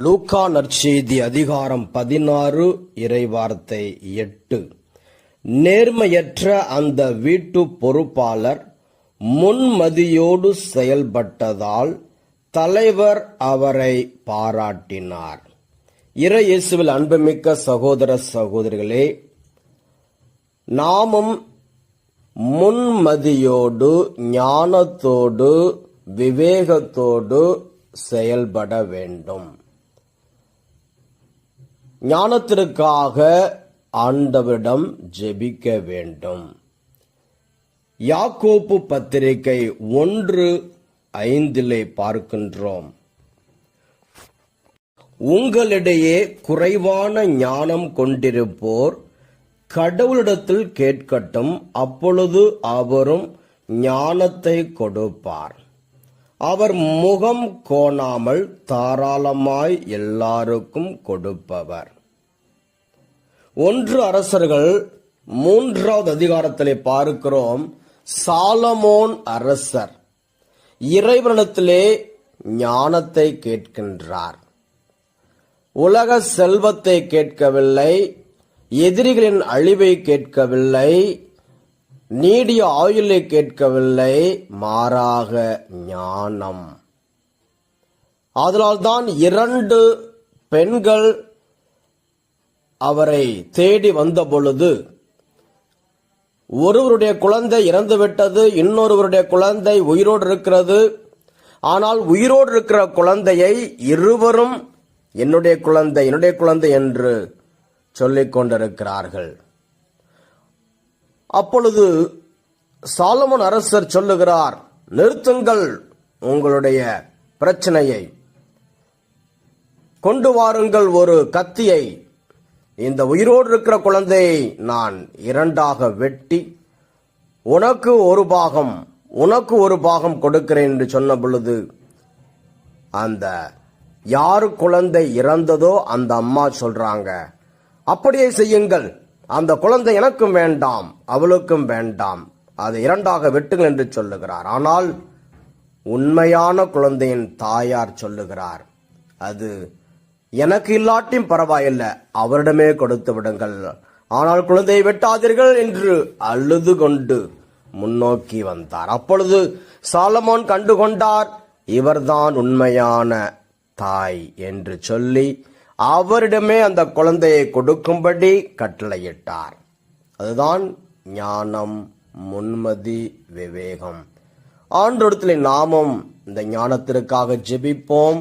லூக்கா நற்செய்தி அதிகாரம் பதினாறு இறைவார்த்தை எட்டு. நேர்மையற்ற அந்த வீட்டு பொறுப்பாளர் முன்மதியோடு செயல்பட்டதால் தலைவர் அவரை பாராட்டினார். இறையேசுவில் அன்புமிக்க சகோதர சகோதரிகளே நாமும் முன்மதியோடு ஞானத்தோடு விவேகத்தோடு செயல்பட வேண்டும். ஞானத்திற்காக ஆண்டவரிடம் ஜெபிக்க வேண்டும். யாக்கோப்பு பத்திரிகை ஒன்று ஐந்திலே பார்க்கின்றோம். உங்களிடையே குறைவான ஞானம் கொண்டிருப்போர் கடவுளிடத்தில் கேட்கட்டும் அப்பொழுது அவரும் ஞானத்தை கொடுப்பார். அவர் முகம் கோணாமல் தாராளமாய் எல்லாருக்கும் கொடுப்பவர். ஒன்று அரசர்கள் மூன்றாவது அதிகாரத்திலே பார்க்கிறோம். சாலமோன் அரசர் இறைவனிடத்திலே ஞானத்தை கேட்கின்றார். உலக செல்வத்தை கேட்கவில்லை எதிரிகளின் அழிவை கேட்கவில்லை நீடிய ஆயுளை கேட்கவில்லை மாறாக ஞானம். அதனால்தான் இரண்டு பெண்கள் அவரை தேடி வந்த பொழுது ஒருவருடைய குழந்தை இறந்துவிட்டது இன்னொருவருடைய குழந்தை உயிரோடு இருக்கிறது. ஆனால் உயிரோடு இருக்கிற குழந்தையை இருவரும் என்னுடைய குழந்தை என்னுடைய குழந்தை என்று சொல்லிக் கொண்டிருக்கிறார்கள். அப்பொழுது சாலமன் அரசர் சொல்லுகிறார் நிறுத்துங்கள் உங்களுடைய பிரச்சனையை. கொண்டு வாருங்கள் ஒரு கத்தியை. இந்த உயிரோடு இருக்கிற குழந்தையை நான் இரண்டாக வெட்டி உனக்கு ஒரு பாகம் உனக்கு ஒரு பாகம் கொடுக்கிறேன் என்று சொன்ன பொழுது அந்த யார் குழந்தை இறந்ததோ அந்த அம்மா சொல்றாங்க அப்படியே செய்யுங்கள். அந்த குழந்தை எனக்கும் வேண்டாம் அவளுக்கும் வேண்டாம். அதை இரண்டாக வெட்டுங்கள் என்று சொல்லுகிறார். ஆனால் உண்மையான குழந்தையின் தாயார் சொல்லுகிறார் அது எனக்கு இல்லாட்டியும் பரவாயில்லை. அவரிடமே கொடுத்து விடுங்கள். ஆனால் குழந்தையை வெட்டாதீர்கள் என்று அழுது கொண்டு முன்னோக்கி வந்தார். அப்பொழுது சாலமோன் கண்டுகொண்டார் இவர்தான் உண்மையான தாய் என்று சொல்லி அவரிடமே அந்த குழந்தையை கொடுக்கும்படி கட்டளையிட்டார். அதுதான் ஞானம் முன்மதி விவேகம். ஆண்டோடத்தில் நாமும் இந்த ஞானத்திற்காக ஜெபிப்போம்.